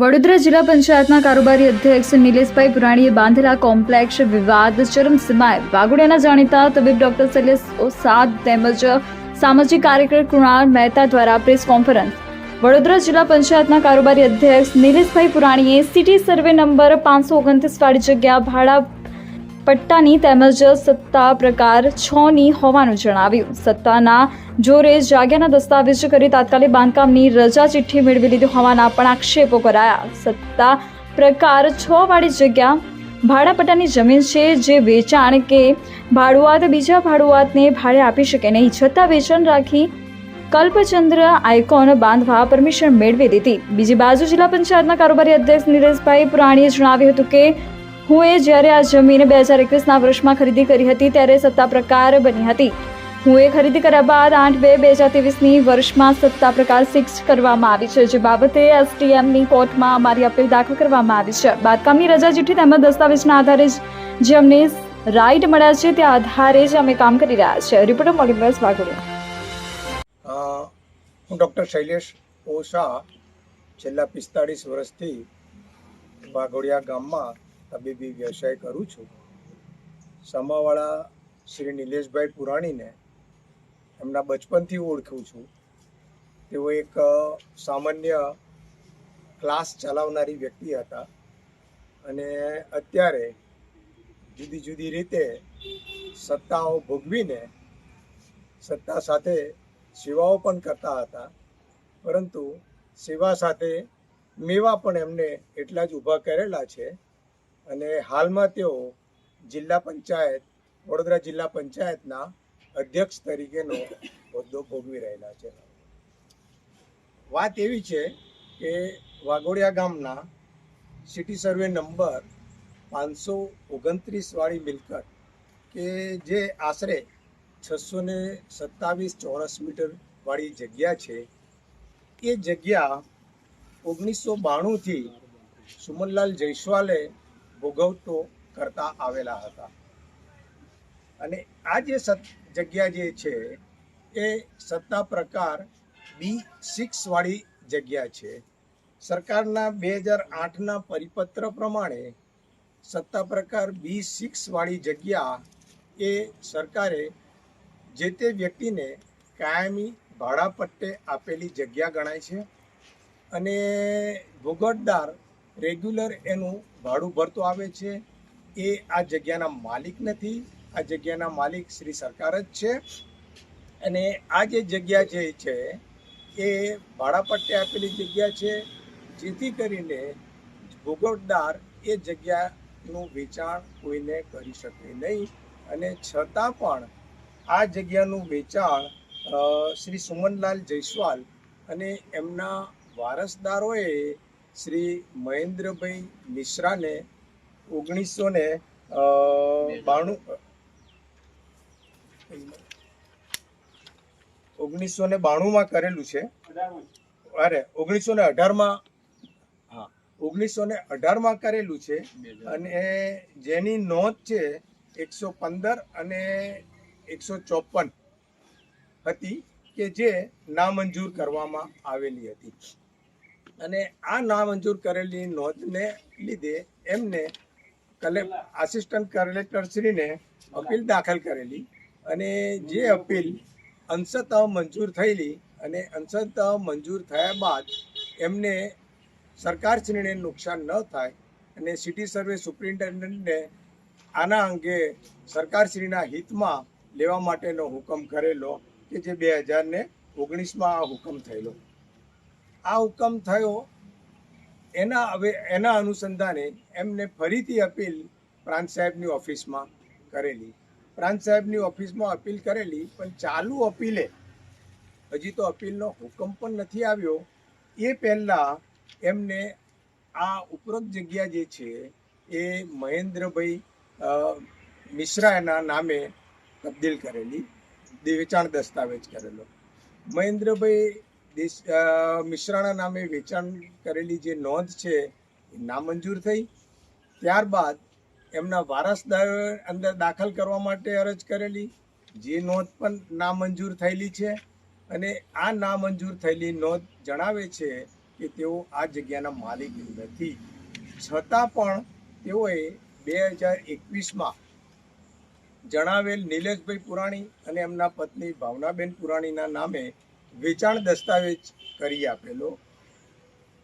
વડોદરા જિલ્લા પંચાયતના કારોબારી અધ્યક્ષ નિલેશભાઈ પુરાણીએ બાંધેલા કોમ્પ્લેક્ષ વિવાદ ચરમસીમાએ વાઘોડિયાના જાણીતા તબીબ ડોક્ટર શૈલેષ ઓસાદ તેમજ સામાજિક કાર્યકર કૃણાલ મહેતા દ્વારા પ્રેસ કોન્ફરન્સ. વડોદરા જિલ્લા પંચાયતના કારોબારી અધ્યક્ષ નિલેશભાઈ પુરાણીએ સિટી સર્વે નંબર પાંચસો ઓગણત્રીસ વાળી જગ્યા ભાડા પટ્ટાની તેમજ સત્તા પ્રકાર છની હોવાનું જણાવ્યું. સત્તાના જોરે જાગ્યાના દસ્તાવેજ કરી તાત્કાલિક બાંધકામની રજા ચિઠ્ઠી મેળવી લીધી હોવાના પણ આક્ષેપો કરાયા. સત્તા પ્રકાર છ વાળી જગ્યા ભાડાપટ્ટાની જમીન છે જે વેચાણ કે ભાડુઆત બીજા ભાડુઆતને ભાડે આપી શકે નહીં. છતાં વેચાણ રાખી કલ્પચંદ્ર આઇકોન બાંધવા પરમિશન મેળવી દીધી બીજી બાજુ જિલ્લા પંચાયતના કારોબારી અધ્યક્ષ નીરજભાઈ પુરાણીએ જણાવ્યું હતું કે હું એ જ્યારે આ જમીન બે હજાર એકવીસના વર્ષમાં ખરીદી કરી હતી ત્યારે સત્તા પ્રકાર બની હતી. હું એ ખરીદી કર્યા બાદ આઠ બે બે હજાર ત્રેવીસની વર્ષમાં સત્તા પ્રકાર સિક્સ કરવામાં આવી છે, જે બાબતે એસટીએમની કોર્ટમાં અમારી અપીલ દાખલ કરવામાં આવી છે. બાંધકામની રજા ચિઠ્ઠી તેમજ દસ્તાવેજના આધારે જ જે અમને રાઇટ મળ્યા છે તે આધારે જ અમે કામ કરી રહ્યા છે. રિપોર્ટર મોલિવર્સ વાઘોડિયા. હું ડૉક્ટર શૈલેષ ઓશા છેલ્લા પિસ્તાળીસ વર્ષથી વાઘોડિયા ગામમાં તબીબી વ્યવસાય કરું છું. સમાવાળા શ્રી નિલેશભાઈ પુરાણીને એમના બચપનથી ઓળખું છું. તેઓ એક સામાન્ય ક્લાસ ચલાવનારી વ્યક્તિ હતા. અને અત્યારે જુદી જુદી રીતે સત્તાઓ ભોગવીને સત્તા સાથે સેવાઓ પણ કરતા હતા. પરંતુ સેવા સાથે મેવા પણ એમને એટલા જ ઊભા કરેલા છે અને હાલમાં તેઓ જિલ્લા પંચાયત, વડોદરા જિલ્લા પંચાયતના અધ્યક્ષ તરીકેનો હોદ્દો ભોગવી રહેલા છે. વાત એવી છે કે વાઘોડિયા ગામના સિટી સર્વે નંબર પાંચસો ઓગણત્રીસવાળી મિલકત કે જે આશરે છસો ને સત્તાવીસ ચોરસ મીટર વાળી જગ્યા છે, એ જગ્યા ઓગણીસો બાણુંથી સુમનલાલ જયસ્વાલે ભોગવતો કરતા આવેલા હતા. અને આ જે જગ્યા જે છે, એ સત્તા પ્રકાર બી સિક્સવાળી જગ્યા છે. સરકારના બે હજાર આઠના પરિપત્ર પ્રમાણે સત્તા પ્રકાર બી સિક્સવાળી જગ્યા એ સરકારે જે તે વ્યક્તિને કાયમી ભાડાપટ્ટે આપેલી જગ્યા ગણાય છે. અને ભોગવટદાર રેગ્યુલર એનું ભાડું ભરતો આવે છે. એ આ જગ્યાના માલિક નથી. આ જગ્યાના માલિક શ્રી સરકાર જ છે. અને આ જે જગ્યા જે છે, એ ભાડા પટ્ટે આપેલી જગ્યા છે. જેથી કરીને ભૂગોળદાર એ જગ્યાનું વેચાણ કોઈને કરી શકે નહીં. અને છતાં પણ આ જગ્યાનું વેચાણ શ્રી સુમનલાલ જયસ્વાલ અને એમના વારસદારોએ શ્રી મહેન્દ્રભાઈ મિશ્રાને ઓગણીસો ને બાણું, ઓગણીસો ને બાણુંમાં કરેલું છે. અરે, ઓગણીસો ને અઢારમાં, હા, ઓગણીસો ને અઢારમાં કરેલું છે અને જેની નોંધ છે એકસો પંદર અને એકસો ચોપન હતી કે જે નામંજૂર કરવામાં આવેલી હતી. અને આ નામંજૂર કરેલી નોંધને લીધે એમને કલે આસિસ્ટન્ટ કલેક્ટરશ્રીને અપીલ દાખલ કરેલી અને જે અપીલ અંશતઃ મંજૂર થયેલી અને અંશતઃ મંજૂર થયા બાદ એમને સરકારશ્રીને નુકસાન ન થાય અને સિટી સર્વે સુપ્રિન્ટેન્ડન્ટને આના અંગે સરકારશ્રીના હિતમાં લેવા માટેનો હુકમ કરેલો કે જે બે હજાર ને ઓગણીસમાં આ હુકમ થયેલો. આ હુકમ થયો, એના હવે, એના અનુસંધાને એમને ફરીથી અપીલ પ્રાંત સાહેબની ઓફિસમાં કરેલી. પ્રાંત સાહેબની ઓફિસમાં અપીલ કરેલી, પણ ચાલુ અપીલે, હજી તો અપીલનો હુકમ પણ નથી આવ્યો. એ પહેલાં એમને આ ઉપરોક્ત જગ્યા જે છે, એ મહેન્દ્રભાઈ મિશ્રાના નામે તબદીલ કરેલી. વેચાણ દસ્તાવેજ કરેલો. મહેન્દ્રભાઈ દેશ અ, મિશ્રાના નામે વેચાણ કરેલી જે નોંધ છે એ નામંજૂર થઈ. ત્યારબાદ એમના વારસદાર અંદર દાખલ કરવા માટે અરજ કરેલી. જે નોંધ પણ નામંજૂર થયેલી છે અને આ નામંજૂર થયેલી નોંધ જણાવે છે કે તેઓ આ જગ્યાના માલિક નથી. છતાં પણ તેઓએ બે હજાર એકવીસમાં જણાવેલ નિલેશભાઈ પુરાણી અને એમના પત્ની ભાવનાબેન પુરાણીના નામે વેચાણ દસ્તાવેજ કરી આપેલો.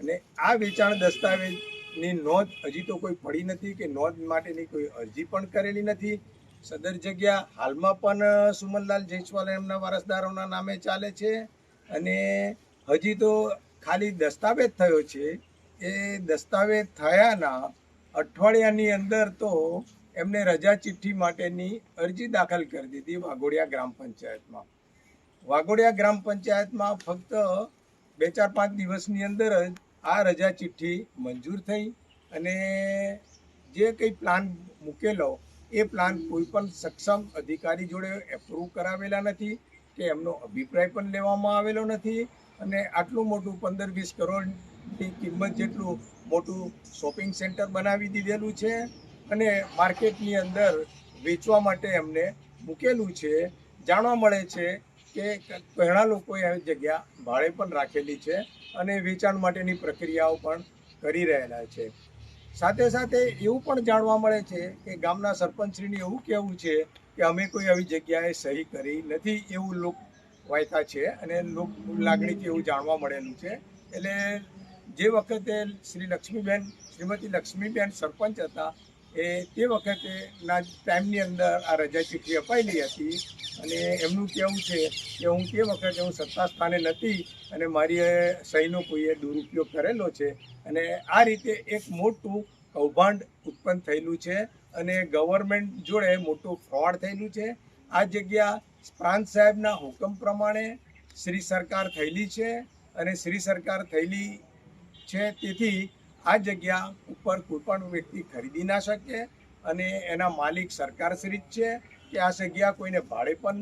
અને આ વેચાણ દસ્તાવેજની નોંધ હજી તો કોઈ પડી નથી કે નોંધ માટેની કોઈ અરજી પણ કરેલી નથી. સદર જગ્યા હાલમાં પણ સુમનલાલ જયસ્વાલ એમના વારસદારોના નામે ચાલે છે. અને હજી તો ખાલી દસ્તાવેજ થયો છે. એ દસ્તાવેજ થયાના અઠવાડિયાની અંદર તો એમને રજા ચિઠ્ઠી માટેની અરજી દાખલ કરી દીધી વાઘોડિયા ગ્રામ પંચાયતમાં. વાઘોડિયા ગ્રામ પંચાયતમાં ફક્ત બે ચાર પાંચ દિવસની અંદર જ આ રજા ચિઠ્ઠી મંજૂર થઈ અને જે કંઈ પ્લાન મૂકેલો, એ પ્લાન કોઈ પણ સક્ષમ અધિકારી જોડે એપ્રૂવ કરાવેલા નથી કે એમનો અભિપ્રાય પણ લેવામાં આવેલો નથી અને આટલું મોટું પંદર વીસ કરોડની કિંમત જેટલું મોટું શોપિંગ સેન્ટર બનાવી દીધેલું છે અને માર્કેટની અંદર વેચવા માટે એમને મૂકેલું છે. જાણવા મળે છે કે ઘણા લોકોએ આવી જગ્યા ભાડે પણ રાખેલી છે અને વેચાણ માટેની પ્રક્રિયાઓ પણ કરી રહેલા છે. સાથે સાથે એવું પણ જાણવા મળે છે કે ગામના સરપંચશ્રીને એવું કહેવું છે કે અમે કોઈ આવી જગ્યાએ સહી કરી નથી એવું લોક વાયતા છે અને લોક લાગણીથી એવું જાણવા મળેલું છે. એટલે જે વખતે શ્રી લક્ષ્મીબેન, શ્રીમતી લક્ષ્મીબેન સરપંચ હતા એ તે વખતે ના ટાઈમની અંદર આ રજા ચિઠ્ઠી અપાયેલી હતી અને એમનું કહેવું છે કે હું તે વખતે હું સત્તા સ્થાને નથી અને મારી સહીનો કોઈએ દુરુપયોગ કરેલો છે. અને આ રીતે એક મોટું કૌભાંડ ઉત્પન્ન થયેલું છે અને ગવર્મેન્ટ જોડે મોટું ફ્રોડ થયેલું છે. આ જગ્યા પ્રાંત સાહેબના હુકમ પ્રમાણે શ્રી સરકાર થયેલી છે અને શ્રી સરકાર થયેલી છે તેથી આ જગ્યા ઉપર કોઈ પણ વ્યક્તિ ખરીદી ના શકે અને એના માલિક સરકારશ્રી જ છે. કે આ જગ્યા કોઈને ભાડે પણ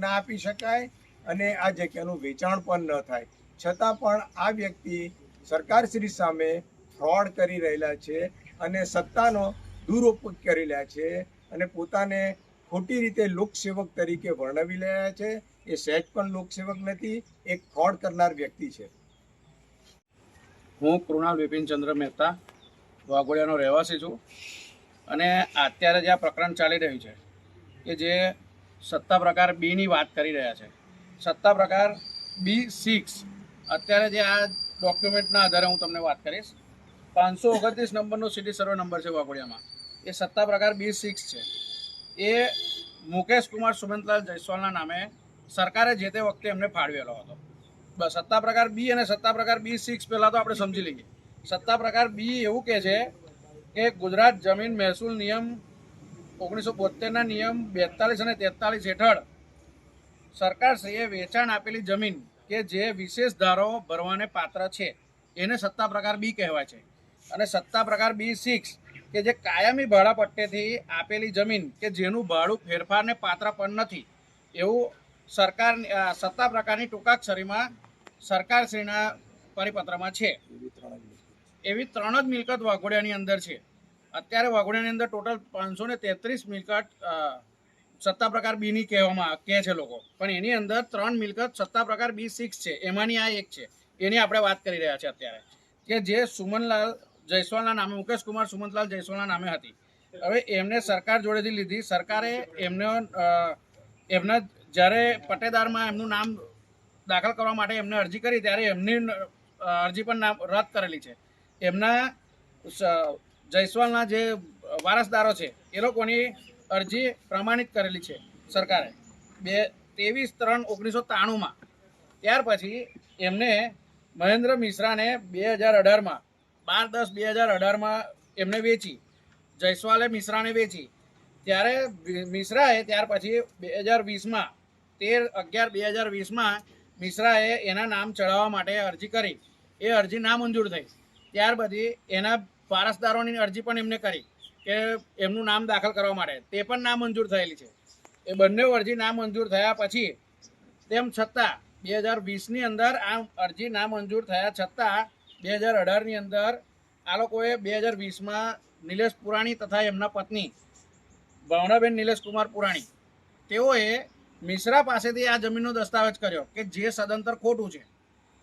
ના આપી શકાય અને આ જગ્યાનું વેચાણ પણ ન થાય. છતાં પણ આ વ્યક્તિ સરકારશ્રી સામે ફ્રોડ કરી રહેલા છે અને સત્તાનો દુરુપયોગ કરી રહ્યા છે અને પોતાને ખોટી રીતે લોકસેવક તરીકે વર્ણવી રહ્યા છે. એ સહેજ પણ લોકસેવક નથી, એક ફ્રોડ કરનાર વ્યક્તિ છે. હું કૃણાલ બિપિનચંદ્ર મહેતા વાઘોડિયાનો રહેવાસી છું અને અત્યારે જે આ પ્રકરણ ચાલી રહ્યું છે કે જે સત્તા પ્રકાર બીની વાત કરી રહ્યા છે. સત્તા પ્રકાર બી સિક્સ અત્યારે જે આ ડોક્યુમેન્ટના આધારે હું તમને વાત કરીશ. પાંચસો ઓગણત્રીસ નંબરનો સિટી સર્વે નંબર છે વાઘોડિયામાં. એ સત્તા પ્રકાર બી સિક્સ છે. એ મુકેશ કુમાર સુમંતલાલ જયસ્વાલના નામે સરકારે જે તે વખતે એમને ફાળવેલો હતો. સત્તા પ્રકાર બી અને સત્તા પ્રકાર બી સિક્સ પહેલાં તો આપણે સમજી લઈએ. સત્તા પ્રકાર બી એવું કહે છે કે ગુજરાત જમીન મહેસૂલ નિયમ ઓગણીસો બોતેરના નિયમ બેતાલીસ અને તેતાલીસ હેઠળ સરકારશ્રીએ વેચાણ આપેલી જમીન કે જે વિશેષ ધારો ભરવાને પાત્ર છે, એને સત્તા પ્રકાર બી કહેવાય છે. અને સત્તા પ્રકાર બી સિક્સ કે જે કાયમી ભાડા પટ્ટેથી આપેલી જમીન કે જેનું ભાડું ફેરફારને પાત્ર પણ નથી. એવું સરકાર સત્તા પ્રકારની ટૂંકાક્ષરીમાં સરકારશ્રીના પરિપત્રમાં છે. એવી ત્રણ જ મિલકત વાઘોડિયાની અંદર છે. અત્યારે વાઘોડિયાની અંદર ટોટલ પાંચસો ને તેત્રીસ મિલકત સત્તા પ્રકાર બીની કહેવામાં કહે છે લોકો. પણ એની અંદર ત્રણ મિલકત સત્તા પ્રકાર બી સિક્સ છે. એમાંની આ એક છે. એની આપણે વાત કરી રહ્યા છીએ અત્યારે. કે જે સુમનલાલ જયસ્વાલના નામે મુકેશ કુમાર સુમંતલાલ જયસ્વાલના નામે હતી. હવે એમને સરકાર જોડેથી લીધી. સરકારે એમને એમના જ્યારે પટેદારમાં એમનું નામ દાખલ કરવા માટે એમને અરજી કરી, ત્યારે એમની અરજી પણ નામ રદ કરેલી છે. એમના જયસ્વાલના જે વારસદારો છે, એ લોકોની અરજી પ્રમાણિત કરેલી છે સરકારે. બે, ત્રેવીસ ત્રણ ઓગણીસો ત્રાણુંમાં. ત્યાર પછી એમને મહેન્દ્ર મિશ્રાને બે હજાર અઢારમાં, બાર દસ બે હજાર અઢારમાં એમને વેચી, જયસ્વાલે મિશ્રાને વેચી. ત્યારે મિશ્રાએ ત્યાર પછી બે હજાર વીસમાં, તેર અગિયાર બે હજાર વીસમાં મિશ્રાએ એના નામ ચડાવવા માટે અરજી કરી. એ અરજી નામંજૂર થઈ. ત્યાર પછી એના વારસદારોની અરજી પણ એમને કરી કે એમનું નામ દાખલ કરવા માટે. તે પણ નામંજૂર થયેલી છે. એ બંને અરજી નામંજૂર થયા પછી તેમ છતાં બે હજાર વીસની અંદર આ અરજી નામંજૂર થયા છતાં બે હજાર અઢારની અંદર આ લોકોએ બે હજાર વીસમાં નિલેશ પુરાણી તથા એમના પત્ની ભાવનાબેન નિલેશ કુમાર પુરાણી તેઓએ મિશ્રા પાસેથી આ જમીનનો દસ્તાવેજ કર્યો કે જે સદંતર ખોટું છે.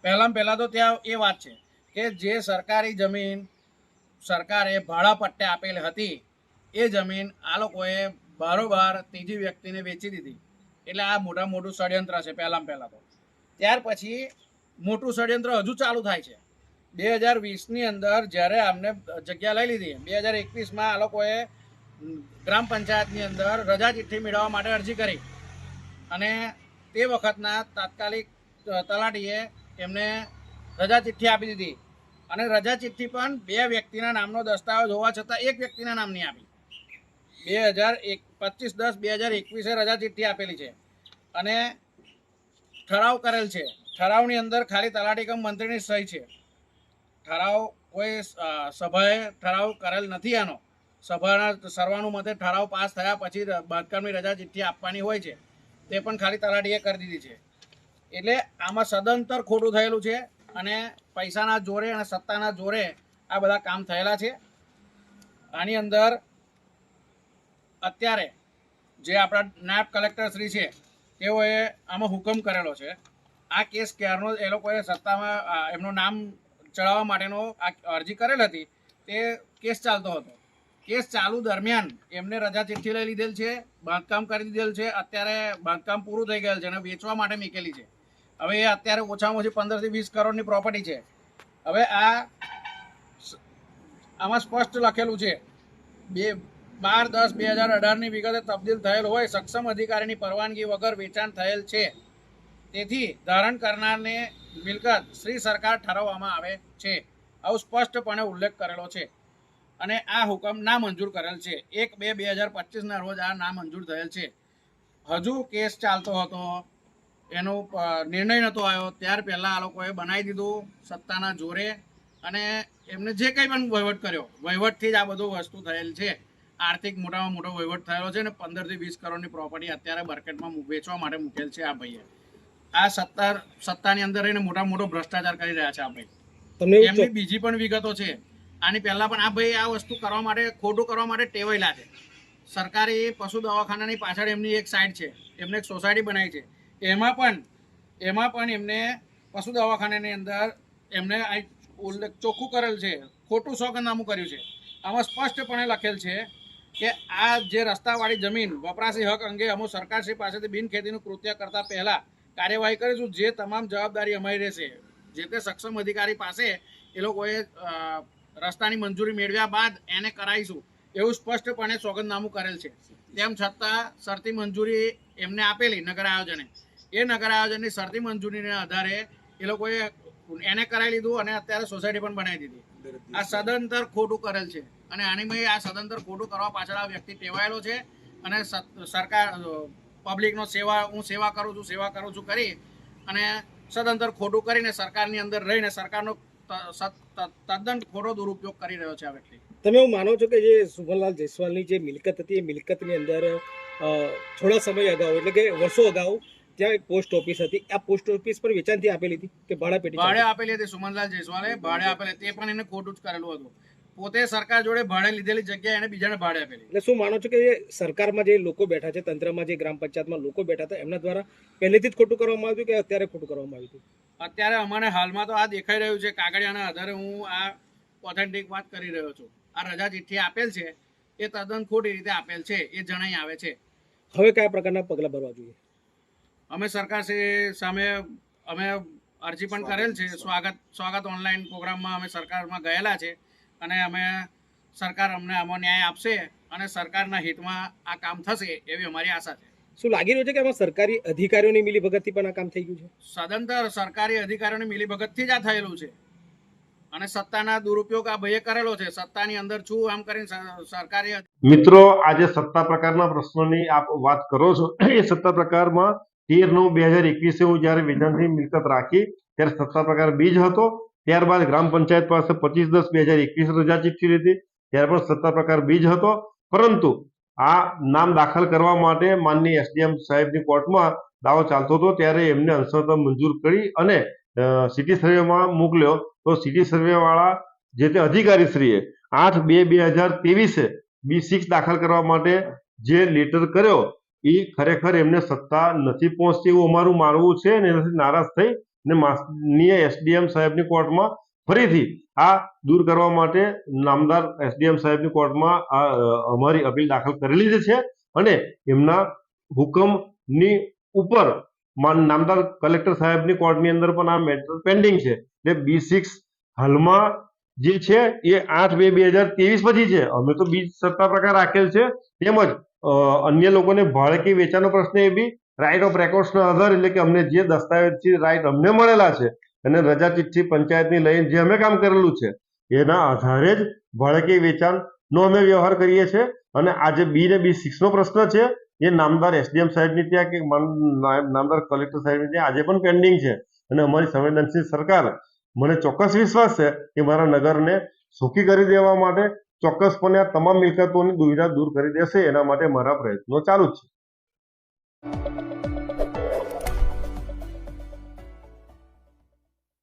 પહેલાં પહેલાં તો ત્યાં એ વાત છે કે જે સરકારી જમીન સરકારે ભાડા પટ્ટે આપેલ હતી. એ જમીન આ લોકોએ બારોબાર ત્રીજી વ્યક્તિને વેચી દીધી. એટલે આ મોટા મોટું ષડયંત્ર છે પહેલાં પહેલાં તો. ત્યાર પછી મોટું ષડયંત્ર હજુ ચાલુ થાય છે. બે હજાર વીસની અંદર જ્યારે અમને જગ્યા લઈ લીધી, બે હજાર એકવીસમાં આ લોકોએ ગ્રામ પંચાયતની અંદર રજા ચિઠ્ઠી મેળવવા માટે અરજી કરી. અને તે વખતના તાત્કાલિક તલાટીએ એમને રજા ચિઠ્ઠી આપી દીધી. અને રજા ચિઠ્ઠી પણ બે વ્યક્તિના નામનો દસ્તાવેજ હોવા છતાં એક વ્યક્તિના નામની આપી. બે હજાર એક, પચીસ દસ બે હજાર એકવીસે રજા ચિઠ્ઠી આપેલી છે. અને ઠરાવ કરેલ છે. ઠરાવની અંદર ખાલી તલાટી કમ મંત્રીની સહી છે. ઠરાવ કોઈ સભાએ ઠરાવ કરેલ નથી આનો. સભાના સર્વાનુમતે ઠરાવ પાસ થયા પછી બાંધકામની રજા ચિઠ્ઠી આપવાની હોય છે. તે પણ ખાલી તલાટીએ કરી દીધી છે. એટલે આમાં સદંતર ખોટું થયેલું છે. અને પૈસાના જોરે અને સત્તાના જોરે આ બધા કામ થયેલા છે. આની અંદર અત્યારે જે આપણા નાયબ કલેક્ટરશ્રી છે, તેઓએ આમાં હુકમ કરેલો છે. આ કેસ ક્યારનો એ લોકોએ સત્તામાં એમનું નામ ચડાવવા માટેનો આ અરજી કરેલ હતી, તે કેસ ચાલતો હતો. કેસ ચાલુ દરમિયાન એમને રજા ચિઠ્ઠી લઈ લીધેલ છે, બાંધકામ કરી દીધેલ છે. અત્યારે બાંધકામ પૂરું થઈ ગયેલ છે અને વેચવા માટે મૂકેલી છે. હવે એ અત્યારે ઓછામાં ઓછી પંદરથી વીસ કરોડની પ્રોપર્ટી છે. હવે આ આમાં સ્પષ્ટ લખેલું છે, બે, બાર, દસ, બે હજાર અઢારની વિગતે તબદીલ થયેલ હોય, સક્ષમ અધિકારીની પરવાનગી વગર વેચાણ થયેલ છે. તેથી ધારણ કરનારને મિલકત શ્રી સરકાર ઠરાવવામાં આવે છે. આવું સ્પષ્ટપણે ઉલ્લેખ કરેલો છે. અને આ હુકમ ના મંજૂર કરેલ છે. એક બે બે હજાર પચીસના રોજ આ ના મંજૂર થયેલ છે. હજુ કેસ ચાલતો હતો. એનો નિર્ણય નહોતો આવ્યો. ત્યાર પહેલાં આ લોકોએ બનાવી દીધું સત્તાના જોરે અને એમને જે કંઈ પણ વહીવટ કર્યો વહીવટથી જ આ બધું વસ્તુ થયેલ છે. આર્થિક મોટામાં મોટો વહીવટ થયેલો છે ને પંદરથી વીસ કરોડની પ્રોપર્ટી અત્યારે માર્કેટમાં મૂ- વેચવા માટે મૂકેલ છે આ ભાઈએ. આ સત્તા સત્તાની અંદર રહીને મોટા મોટો ભ્રષ્ટાચાર કરી રહ્યા છે આ ભાઈ. એમની બીજી પણ વિગતો છે. આની પહેલા પણ આ ભાઈ આ વસ્તુ કરવા માટે ખોટું કરવા માટે ટેવાયેલા છે. સરકારી પશુ દવાખાનાની પાછળ એમની એક સાઈડ છે. એમને એક સોસાયટી બનાવી છે. એમાં પણ એમાં પણ એમને પશુ દવાખાનાની અંદર એમને આ ઉલ્લેખ ચોખ્ખું કરેલ છે, ખોટું સોગંદનામું કર્યું છે. આમાં સ્પષ્ટપણે લખેલ છે કે આ જે રસ્તાવાળી જમીન વપરાશી હક અંગે અમુક સરકારશ્રી પાસેથી બિનખેતીનું કૃત્ય કરતા પહેલાં કાર્યવાહી કરીશું, જે તમામ જવાબદારી અમારી રહેશે. જે તે સક્ષમ અધિકારી પાસે એ લોકોએ રસ્તાની મંજૂરી મેળવ્યા બાદ એને કરાવીશું, એવું સ્પષ્ટપણે સોગંદનામું કરેલ છે. તેમ છતાં શરતી મંજૂરી એમને આપેલી નગર આયોજને. એ નગર આયોજનની શરતી મંજૂરીના આધારે એ લોકોએ એને કરાવી લીધું અને અત્યારે સોસાયટી પણ બનાવી દીધી. આ સદંતર ખોટું કરેલ છે. અને આની મેં આ સદંતર ખોટું કરવા પાછળ આ વ્યક્તિ ટેવાયેલો છે અને સરકાર પબ્લિકનો સેવા હું સેવા કરું છું સેવા કરું છું કરી અને સદંતર ખોટું કરીને સરકારની અંદર રહીને સરકારનો તદ્દન ખોટો દુરુપયોગ કરી રહ્યો છે આ વ્યક્તિ. તમે એવું માનો છો કે જે સુભનલાલ જયસ્વાલની જે મિલકત હતી એ મિલકતની અંદર થોડા સમય અગાઉ એટલે કે વર્ષો અગાઉ ત્યાં એક પોસ્ટ ઓફિસ હતી. આ પોસ્ટ ઓફિસ પર વેચાણથી આપેલી હતી કે ભાડા પેટી ભાડે આપેલી હતી સુમનલાલ જયસ્વાલે ભાડે આપેલી. તે પણ એને ખોટું જ કરેલું હતું. પોતે સરકાર જોડે ભાડે લીધેલી જગ્યા એને બીજાને ભાડે આપેલી. એટલે શું માનો છો કે સરકારમાં જે લોકો બેઠા છે તંત્રમાં જે ગ્રામ પંચાયતમાં લોકો બેઠા હતા એમના દ્વારા પહેલેથી જ ખોટું કરવામાં આવ્યું કે અત્યારે ખોટું કરવામાં આવ્યું હતું? અત્યારે અમને હાલમાં તો આ દેખાઈ રહ્યું છે. કાગળિયાના આધારે હું આ ઓથેન્ટિક વાત કરી રહ્યો છું. આ રજા ચિઠ્ઠી આપેલ છે. એ તદ્દન ખોટી રીતે આપેલ છે એ જણાઈ આવે છે. હવે કયા પ્રકારના પગલાં ભરવા જોઈએ? અમે સરકારશ્રી સામે અમે અરજી પણ કરેલ છે સ્વાગત સ્વાગત ઓનલાઈન પ્રોગ્રામમાં અમે સરકારમાં ગયેલા છે અને અમે સરકાર અમને આમાં ન્યાય આપશે અને સરકારના હિતમાં આ કામ થશે એવી અમારી આશા છે. શું લાગી રહ્યું છે કે આમાં સરકારી અધિકારીઓની મિલીભગતથી પણ આ કામ થઈ ગયું છે? સદંતર સરકારી અધિકારીઓની મિલીભગતથી જ આ થયેલું છે. અને સત્તાના દુરુપયોગ આ ભાઈએ કરેલો છે. સત્તાની અંદર છું આમ કરીને સરકારે મિત્રો, આજે સત્તા પ્રકારના પ્રશ્નોની આપ વાત કરો છો. એ સત્તા પ્રકારમાં તેર નવ બે હજાર એકવીસે હું જ્યારે વેદાંતની મિલકત રાખી, ત્યારે સત્તા પ્રકાર બીજ હતો. ત્યારબાદ ગ્રામ પંચાયત પાસે પચીસ દસ બે હજાર એકવીસ રજા ચિઠ્ઠી લીધી. ત્યારે પણ સત્તા પ્રકાર બીજ હતો. પરંતુ આ નામ દાખલ કરવા માટે માનની એસડીએમ સાહેબની કોર્ટમાં દાવો ચાલતો હતો. ત્યારે એમને અંશત મંજૂર કરી અને સિટી સર્વેમાં મોકલ્યો. તો સિટી સર્વેવાળા જે તે અધિકારીશ્રીએ આઠ બે બે હજાર ત્રેવીસે બી સિક્સ દાખલ કરવા માટે જે લેટર કર્યો, એ ખરેખર એમને સત્તા નથી પહોંચતી એવું અમારું માનવું છે અને એનાથી નારાજ થઈ ને માનનીય એસડીએમ સાહેબની કોર્ટમાં ફરીથી આ દૂર કરવા માટે નામદાર એસડીએમ સાહેબની કોર્ટમાં આ અમારી અપીલ દાખલ કરેલી જ છે અને એમના હુકમની ઉપર નામદાર કલેક્ટર સાહેબની કોર્ટની અંદર પણ આ મેટર પેન્ડિંગ છે. એટલે બી સિક્સ હાલમાં જે છે એ આઠ બે બે હજાર ત્રેવીસ પછી છે. અમે તો બીજ સત્તા પ્રકાર રાખેલ છે. તેમજ અન્ય લોકોને ભાડે કે વેચાણનો પ્રશ્ન એ બી રાઇટ ઓફ રેકોર્ડ્સના આધાર એટલે કે અમને જે દસ્તાવેજથી રાઇટ અમને મળેલા છે અને રજા ચિઠ્ઠી પંચાયતની લઈને જે અમે કામ કરેલું છે, એના આધારે જ ભાડે કે વેચાણનો અમે વ્યવહાર કરીએ છીએ. અને આજે બી ને બી સિક્સનો પ્રશ્ન છે. એ નામદાર એસડીએમ સાહેબની ત્યાં કે નામદાર કલેક્ટર સાહેબની ત્યાં આજે પણ પેન્ડિંગ છે. અને અમારી સંવેદનશીલ સરકાર મને ચોક્કસ વિશ્વાસ છે કે મારા નગરને સુખી કરી દેવા માટે ચોક્કસપણે આ તમામ મિલકતોની દુવિધા દૂર કરી દેશે. એના માટે મારા પ્રયત્નો ચાલુ જ છે.